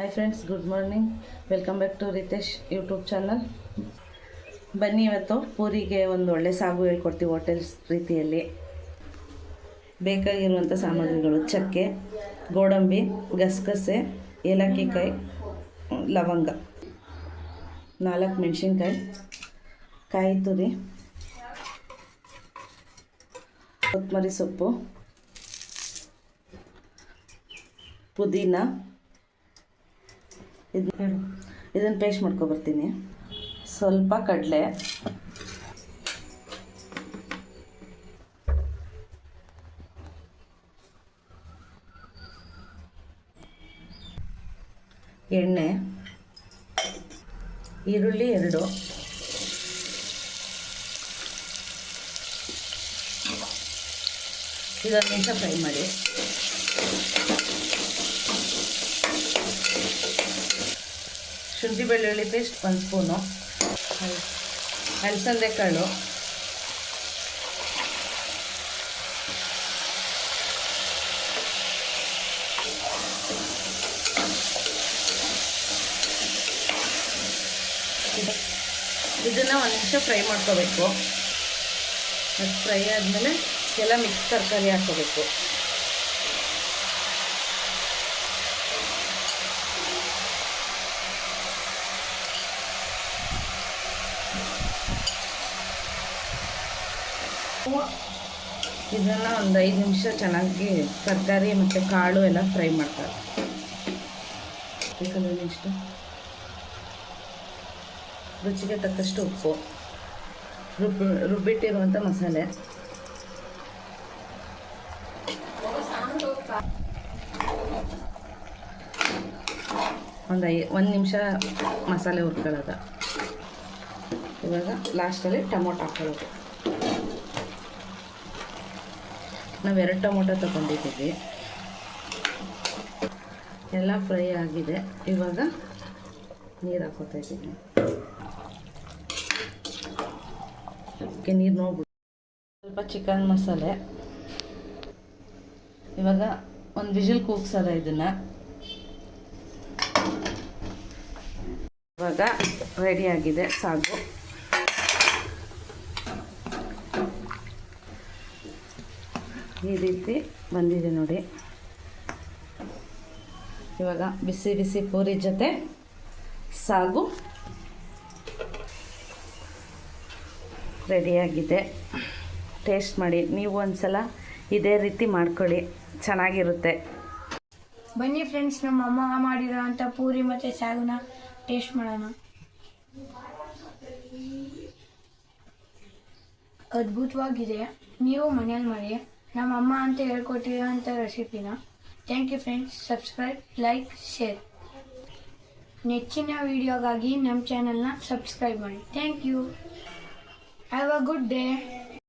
Hi friends good morning welcome back to Ritesh YouTube channel ಬನ್ನಿ ಇವತ್ತು ಪೂರಿಗೆ ಒಂದು ಒಳ್ಳೆ ಸಾಗು ಹೇಳ್ಕೊಡ್ತೀವಿ ಹೋಟೆಲ್ಸ್ ರೀತಿಯಲ್ಲಿ. ಬೇಕಾಗಿರುವಂಥ ಸಾಮಗ್ರಿಗಳು, ಚಕ್ಕೆ, ಗೋಡಂಬಿ, ಗಸಗಸೆ, ಏಲಕ್ಕಿಕಾಯಿ, ಲವಂಗ. ನಾಲ್ಕು ಮೆಣಸಿನ್ಕಾಯಿ, ಕಾಯಿ ತುರಿ, ಕೊತ್ತಂಬರಿ ಸೊಪ್ಪು, ಪುದೀನ ಇದು ಇದನ್ನು ಪೇಸ್ಟ್ ಮಾಡ್ಕೊಬರ್ತೀನಿ. ಸ್ವಲ್ಪ ಕಡಲೆ. ಎಣ್ಣೆ. ಈರುಳ್ಳಿ ಎರಡು. ಇದೊಂದು ನಿಮಿಷ ಫ್ರೈ ಮಾಡಿ. ಶುಂಠಿ ಬೆಳ್ಳುಳ್ಳಿ ಪೇಸ್ಟ್ ಒಂದು ಸ್ಪೂನು. ಅಲಸಂದೆ ಕಾಳು. ಇದನ್ನು ಒಂದು ನಿಮಿಷ ಫ್ರೈ ಮಾಡ್ಕೋಬೇಕು. ಮತ್ತು ಫ್ರೈ ಆದಮೇಲೆ ಎಲ್ಲ ಮಿಕ್ಸ್ ತರಕಾರಿ ಹಾಕೋಬೇಕು. ಇದನ್ನು ಒಂದು ಐದು ನಿಮಿಷ ಚೆನ್ನಾಗಿ ತರಕಾರಿ ಮತ್ತು ಕಾಳು ಎಲ್ಲ ಫ್ರೈ ಮಾಡ್ತಾರೆ. ಇಷ್ಟು ರುಚಿಗೆ ತಕ್ಕಷ್ಟು ಉಪ್ಪು. ರುಬ್ಬಿ ರುಬ್ಬಿಟ್ಟಿರುವಂಥ ಮಸಾಲೆ. ಒಂದು ಐ, ಒಂದು ನಿಮಿಷ ಮಸಾಲೆ ಹುರ್ಕೊಳ್ಳೋದು. ಇವಾಗ ಲಾಸ್ಟಲ್ಲಿ ಟೊಮೊಟೊ ಹಾಕೊಳ್ಳೋದು. ನಾವು ಎರಡು ಟೊಮೊಟೊ ತಗೊಂಡಿದ್ದೀವಿ. ಎಲ್ಲ ಫ್ರೈ ಆಗಿದೆ. ಇವಾಗ ನೀರು ಹಾಕೋತಾ ಇದ್ದೀನಿ ಅದಕ್ಕೆ ನೀರು ನೋಡ್ಬಿಟ್ಟು ಸ್ವಲ್ಪ ಚಿಕನ್ ಮಸಾಲೆ. ಇವಾಗ ಒಂದು ವಿಜಿಲ್ ಕೂಗ್ಸಲ್ಲ ಇದನ್ನು. ಇವಾಗ ರೆಡಿಯಾಗಿದೆ ಸಾಗು. ಈ ರೀತಿ ಬಂದಿದೆ ನೋಡಿ. ಇವಾಗ ಬಿಸಿ ಬಿಸಿ ಪೂರಿ ಜೊತೆ ಸಾಗು ರೆಡಿಯಾಗಿದೆ ಟೇಸ್ಟ್ ಮಾಡಿ. ನೀವು ಒಂದ್ಸಲ ಇದೇ ರೀತಿ ಮಾಡ್ಕೊಳ್ಳಿ. ಚೆನ್ನಾಗಿರುತ್ತೆ. ಬನ್ನಿ ಫ್ರೆಂಡ್ಸ್ ನಮ್ಮ ಅಮ್ಮ ಮಾಡಿರೋ ಅಂಥ ಪೂರಿ ಮತ್ತು ಸಾಗುನ ಟೇಸ್ಟ್ ಮಾಡೋಣ. ಅದ್ಭುತವಾಗಿದೆ. ನೀವು ಮನೇಲಿ ಮಾಡಿ. ನಮ್ಮ ಅಮ್ಮ ಅಂತ ಹೇಳ್ಕೊಟ್ಟಿರೋಂಥ ರೆಸಿಪಿನ thank you friends subscribe like share ನೆಚ್ಚಿನ ವಿಡಿಯೋಗಾಗಿ ನಮ್ಮ ಚಾನಲ್ನ ಸಬ್ಸ್ಕ್ರೈಬ್ ಮಾಡಿ. Thank you have a good day